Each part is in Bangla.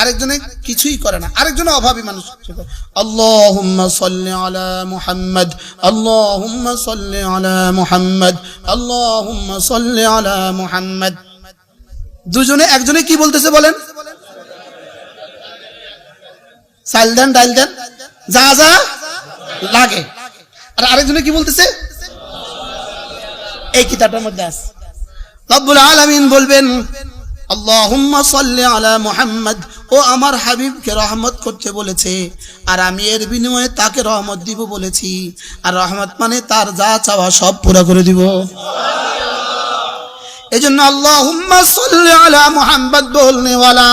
আরেকজনে কিছুই করে না অভাবী মানুষ। মুহাম্মদ। দুজনে, একজনে কি বলতেছে বলেন? চাল দেন, ডাল দেন? যা যা লাগে। আর আরেকজনে কি বলতেছে? এই কিতাবটার মধ্যে আছে। রব্বুল আলামিন বলবেন, আল্লাহুম্মা সাল্লি আলা মুহাম্মদ। ও আমার হাবিবকে রহমত করতে বলেছে, আর আমি এর বিনিময়ে তাকে রহমত দিব বলেছি। আর রহমত মানে তার যা চাওয়া সব পুরো করে দিব। এই জন্য সাল্লি আলা মুহাম্মদ বলনেওয়ালা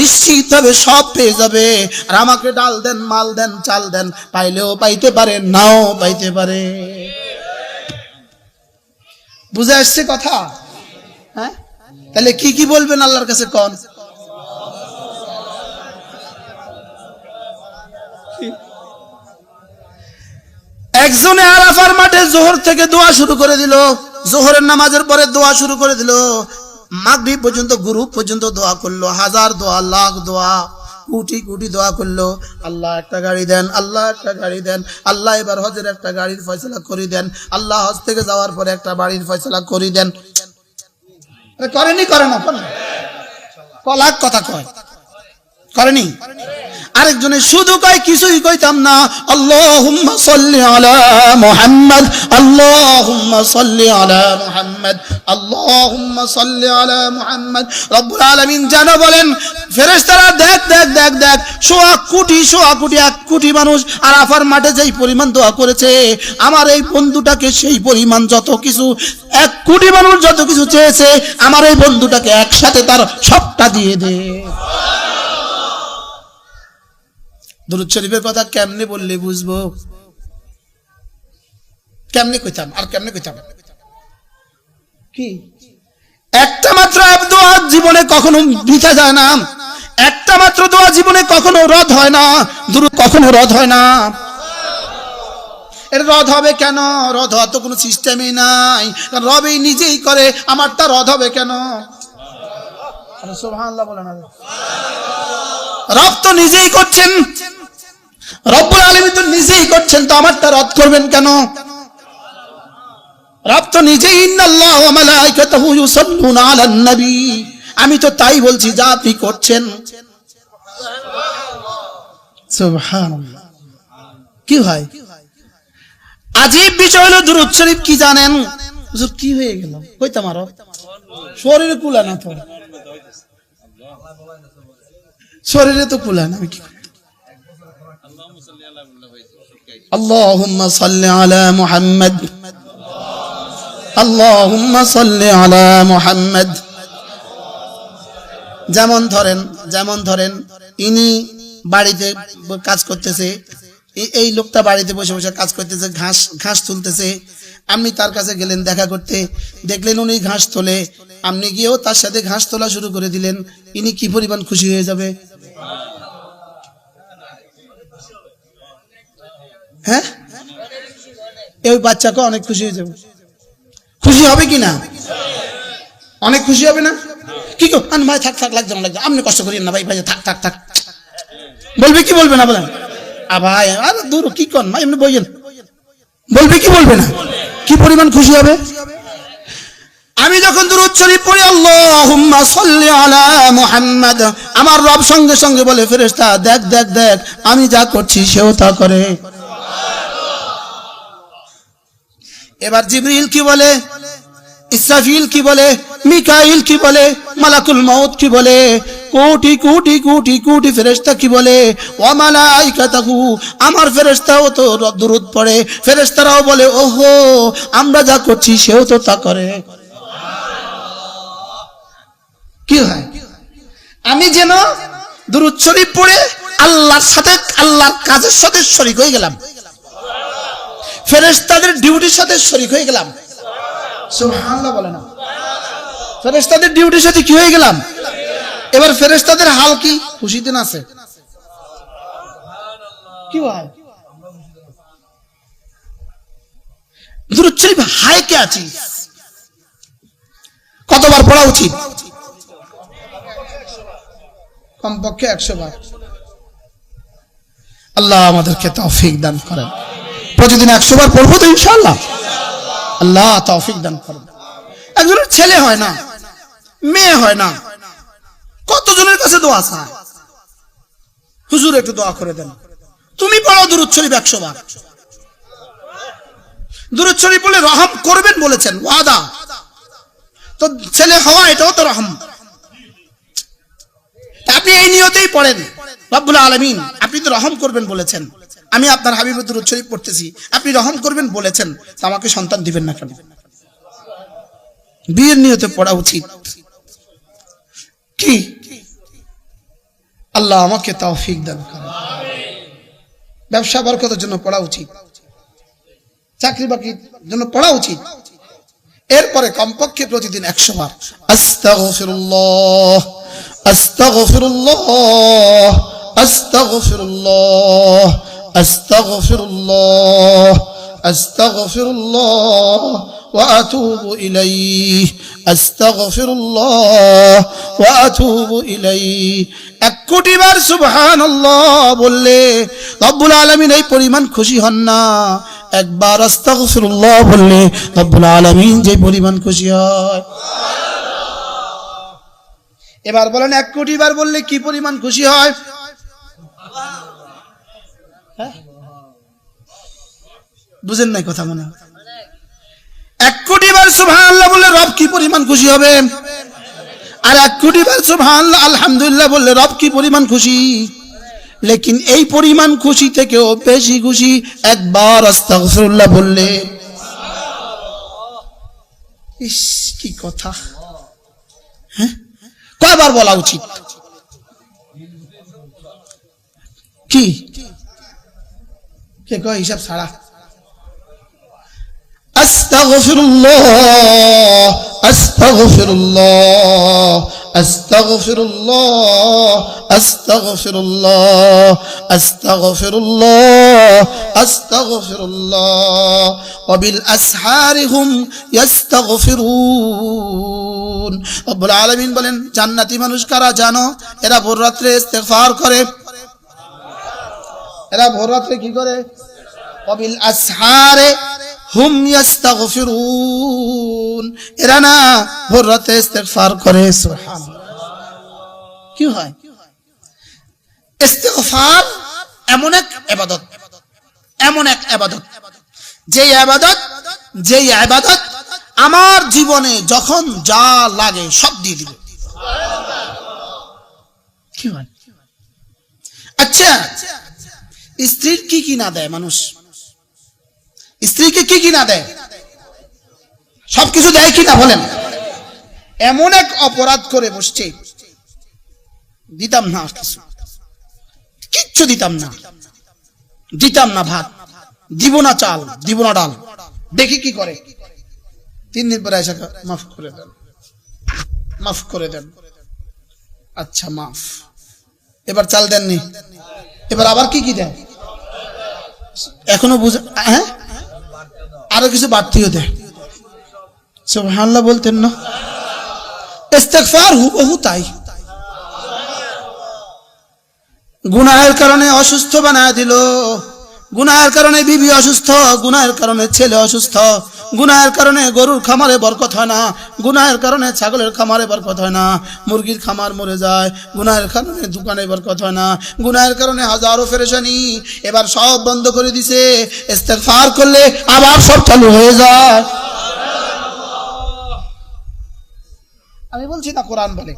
নিশ্চিত হবে সব পেয়ে যাবে। আর আমাকে ডাল দেন, মাল দেন, চাল দেন, পাইলেও পাইতে পারে, নাও পাইতে পারে। বুঝে আসছে কথা? হ্যাঁ? তাহলে কি কি বলবেন আল্লাহর কাছে কন? একজনে আরাফার মাঠে জোহর থেকে দোয়া শুরু করে দিল। জোহরের নামাজের পরে দোয়া শুরু করে দিল। মাগরি পর্যন্ত গুরু পর্যন্ত দোয়া করল, হাজার দোয়া, লাখ দোয়া, কোটি কুটি দোয়া করল। আল্লাহ একটা গাড়ি দেন, আল্লাহ একটা গাড়ি দেন, আল্লাহ এবার হজের একটা গাড়ির ফয়সলা করে দেন, আল্লাহ হজ থেকে যাওয়ার পরে একটা বাড়ির ফয়সলা করে দেন। করেনি করে না করে না। ক লাখ কথা কয়। করেনি। আরেকজনে শুধু কয়, কিছুই কইতাম না। আল্লাহুম্মা সাল্লি আলা মুহাম্মদ, আল্লাহুম্মা সাল্লি আলা মুহাম্মদ, আল্লাহুম্মা সাল্লি আলা মুহাম্মদ। রব্বুল আলামিন জানো বলেন, ফেরেশতারা দেখ দেখ দেখ দেখ সোয়া কোটি সোয়া কোটি, এক কোটি মানুষ আর আফার মাঠে যেই পরিমাণ দোয়া করেছে, আমার এই বন্ধুটাকে সেই পরিমাণ যত কিছু, এক কোটি মানুষ যত কিছু চেয়েছে, আমার এই বন্ধুটাকে একসাথে তার সবটা দিয়ে দে। দুরুদ শরীফের কথা কেমনে বললে বুঝব? কেমনে কইতাম? আর কেমনে কইতাম? কি? একটা মাত্র দোয়া জীবনে কখনো বৃথা যায় না। একটা মাত্র দোয়া জীবনে কখনো রদ হয় না। দুরুদ কখনো রদ হয় না। এর রদ হবে কেন? রদ হওয়ার তো কোনো সিস্টেমই নাই। রবেই নিজেই করে, আমারটা রদ হবে কেন? সুবহানাল্লাহ বলে না রব তো নিজেই করছেন। রব্বুল আলমী তো নিজেই করছেন, তো আমারটা রদ করবেন কেন? রব তো নিজেই আমি তো তাই বলছি, যা আপনি করছেন। কি হয় আজীব বিষয় হলো দুরূদ শরীফ, কি জানেন? কি হয়ে গেল? কইতাম আরও। শরীরে কুলা না তো? শরীরে তো কুলা না, আমি কি? اللهم صل على محمد اللهم صل على محمد যেমন ধরেন যেমন ধরেন ইনি বাড়িতে ব- কাজ করতেছে এ- এই লোকটা বাড়িতে বসে বসে কাজ করতেছে ঘাস ঘাস তুলতেছে আপনি তার কাছে গেলেন দেখা করতে দেখলেন উনি ঘাস তোলে আপনি গিয়েও তার সাথে ঘাস তোলা শুরু করে দিলেন ইনি কি পরিমাণ খুশি হয়ে যাবে হ্যাঁ? এই বাচ্চাকে অনেক খুশি হয়ে যাবে। খুশি হবে কি না? অনেক খুশি হবে না? কি কো আন ভাই, থাক থাক, লাগছে লাগছে আপনি কষ্ট করিয়েন না ভাই ভাই, থাক থাক থাক। বলবে কি বলবে না বলেন? আ ভাই, আরে দূর, কি কন? ভাই, এমনি বইয়েন। বলবে কি বলবে না? কি পরিমাণ খুশি হবে? আমি যখন দুরূদ শরীফ পড়ি, আল্লাহুম্মা সাল্লি আলা মুহাম্মাদ। আমার রব সঙ্গে সঙ্গে বলে, ফেরেশতা, দেখ দেখ দেখ, আমি যা করছি সেও তা করে। এবার জিবরিল কি বলে? ইসরাফিল কি বলে? মিকাইল কি বলে? মালাকুল মউত কি বলে? কোটি কোটি কোটি কোটি ফেরেশতা কি বলে? ওয়া মালাইকাতাহু, আমার ফেরেশতাও তো দুরূদ পড়ে। ফেরেশতারাও বলে, ওহো, আমরা যা করছি সেও তো তা করে। কি হয়? আমি যেন দুরূদ শরীফ পড়ে আল্লাহর সাথে, আল্লাহর কাজের সাথে শরীক হয়ে গেলাম। ফেরেস্তাদের ডিউটির সাথে শরিক হয়ে গেলাম। সুবহানাল্লাহ বলে না। ফেরেস্তাদের ডিউটির সাথে কি হয়ে গেলাম? এবার ফেরেস্তাদের হাল কি? খুশি দিন আছে? কি হয় দুরুদ হাই কে আছিস কতবার পড়া উচিত? কমপক্ষে একশো বার। আল্লাহ আমাদেরকে তৌফিক দান করেন। প্রতিদিন একশো বার পড়ব তো ইনশাআল্লাহ। আল্লাহ তৌফিক দান করেন। একজনের ছেলে হয় না, মেয়ে হয় না, কতজনের কাছে দোয়া চায়? হুজুর একটু দোয়া করে দেন। তুমি পড়ো দুরুদ শরীফ একশো বার দুরুদ শরীফ বলে রহম করবেন বলেছেন, ওয়াদা। তো ছেলে হওয়া এটাও তো রহম। আপনি এই নিয়তেই পড়েন, রব্বুল আলমিন, আপনি তো রহম করবেন বলেছেন। আমি আপনার হাবিব দুরুদ শরীফ পড়তেছি। আপনি রহম করবেন, বলেছেন। আমাকে সন্তান দিবেন না কেন? বিয়ের নিয়তে পড়া উচিত। কি? আল্লাহ আমাকে তৌফিক দান করেন। ব্যবসা বরকতের জন্য পড়া উচিত। চাকরি বাকরির জন্য পড়া উচিত। এরপরে কমপক্ষে প্রতিদিন একশো বার। আস্তাগফিরুল্লাহ আস্তাগফিরুল্লাহ আস্তাগফিরুল্লাহ। আস্তাগফিরুল্লাহ আস্তাগফিরুল্লাহ وأتوب إليه أستغفر الله وأتوب إليه এক কোটি বার সুবহান বললে রব্বুল আলমিন এই পরিমাণ খুশি হন না একবার আস্তাগফিরুল্লাহ বললে রব্বুল আলমিন যে পরিমাণ খুশি হয় এবার বলেন এক কোটি বার বললে কি পরিমাণ খুশি হয় হ্যাঁ? বুঝেন নাই কথা মনে? এক কোটি বার সুবহানাল্লাহ বললে রব কি পরিমাণ খুশি হবে? আর এক কোটি বার সুবহানাল্লাহ, আলহামদুলিল্লাহ বললে রব কি পরিমাণ খুশি? লেকিন এই পরিমাণ খুশি থেকেও বেশি খুশি একবার আস্তাগফিরুল্লাহ বললে। ইস, কি কথা। হ্যাঁ? কয়বার বলা উচিত? কি? কে কয়, হিসাব ছাড়া। আস্তাগফিরুল্লাহ বলেন, জান্নাতি মানুষ কারা জানো? এরা ভোর রাত্রে ইস্তেফার করে। এরা ভোর রাত্রে কি করে? অবিল আসহারে হুম এরা না ভোর রাতে করে কি হয়? এমন এক এমন এক যে যে আমার জীবনে যখন যা লাগে সব দিয়ে দিবে। কি হয়? আচ্ছা স্ত্রীর কি কি না দেয় মানুষ? স্ত্রীকে কি কি না দেয়? সবকিছু দেয় কি না বলেন? এমন এক অপরাধ করে বসছে। দিতাম না কিছু। কিচ্ছু দিতাম না। দিতাম না ভাত। দিব না চাল, দিব না ডাল। দেখি কি করে। তিন দিন পরে এসে মাফ করে দেন। মাফ করে দেন। আচ্ছা মাফ। এবার চাল দেননি। এবার আবার কি কি দেন এখনও বুঝে হ্যাঁ? আরও কিছু বাড়তিও দেয় সুবহানাল্লাহ বলতেন না। ইস্তেগফার হুবহু তাই। কারণে অসুস্থ বানায় দিল। গুনাহের কারণে বিবি অসুস্থ, গুনাহের কারণে ছেলে অসুস্থ। গুনাহের কারণে গরুর খামারে বরকত হয় না, গুনাহের কারণে ছাগলের খামারে বরকত হয় না, মুরগির খামার মরে যায়, গুনাহের কারণে দোকানে বরকত হয় না, গুনাহের কারণে হাজারো ফেরেশানি এবার সব বন্ধ করে দিছে, ইস্তেগফার করলে আবার সব চালু হয়ে যায়। আমি বলছি না কোরআন বলে।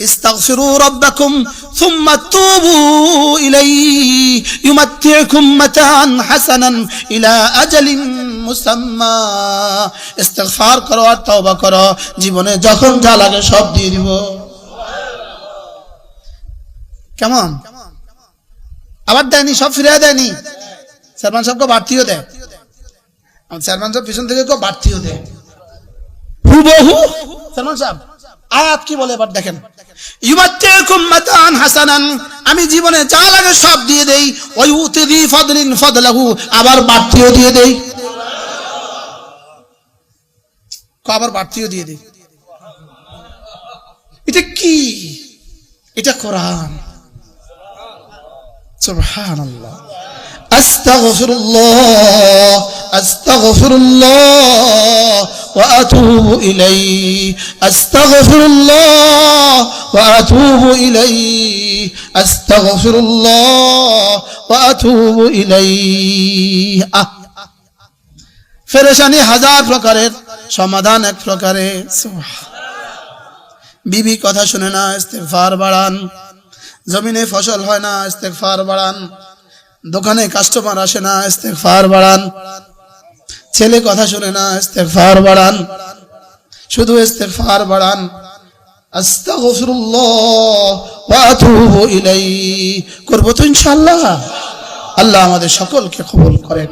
استغفروا ربكم ثم توبوا إليه يمتعكم متاعا حسنا إلى أجل মুসাম্মা ইস্তেগফার করো আর তওবা করো জীবনে যখন যা লাগে সব দিয়ে দিব কেমন আবার দেয়নি সব ফিরে দেয়নি সালমান সাহেবকে বাড়তিও দেয় আমার সালমান সাহেব পিছন থেকে কেউ বাড়তিও দেয় হুবহু সালমান সাহেব আয়াত কি বলে? এবার দেখেন। আমি জীবনে যা লাগে সব দিয়ে দেই। ওই উতিদি ফদলিন ফদলাহু। আবার বাড়তিও দিয়ে দেই। আবার বাড়তিও দিয়ে দেই। এটা কি? এটা কোরআন। সুবহানাল্লাহ। আস্তাগফিরুল্লাহ আস্তাগফিরুল্লাহ وأتوب إليه أستغفر الله وأتوب إليه أستغفر الله وأتوب إليه আহ ফেরেশানি হাজার প্রকারের সমাধান এক প্রকারের বিবি কথা শুনে না ইস্তেগফার বাড়ান জমিনে ফসল হয় না ইস্তেগফার বাড়ান দোকানে কাস্টমার আসে না, ইস্তেগফার বাড়ান। ছেলে কথা শুনে না, ইস্তেগফার বাড়ান। শুধু ইস্তেগফার বাড়ান। করব তো ইনশাল্লাহ আল্লাহ আমাদের সকলকে কবুল করেন।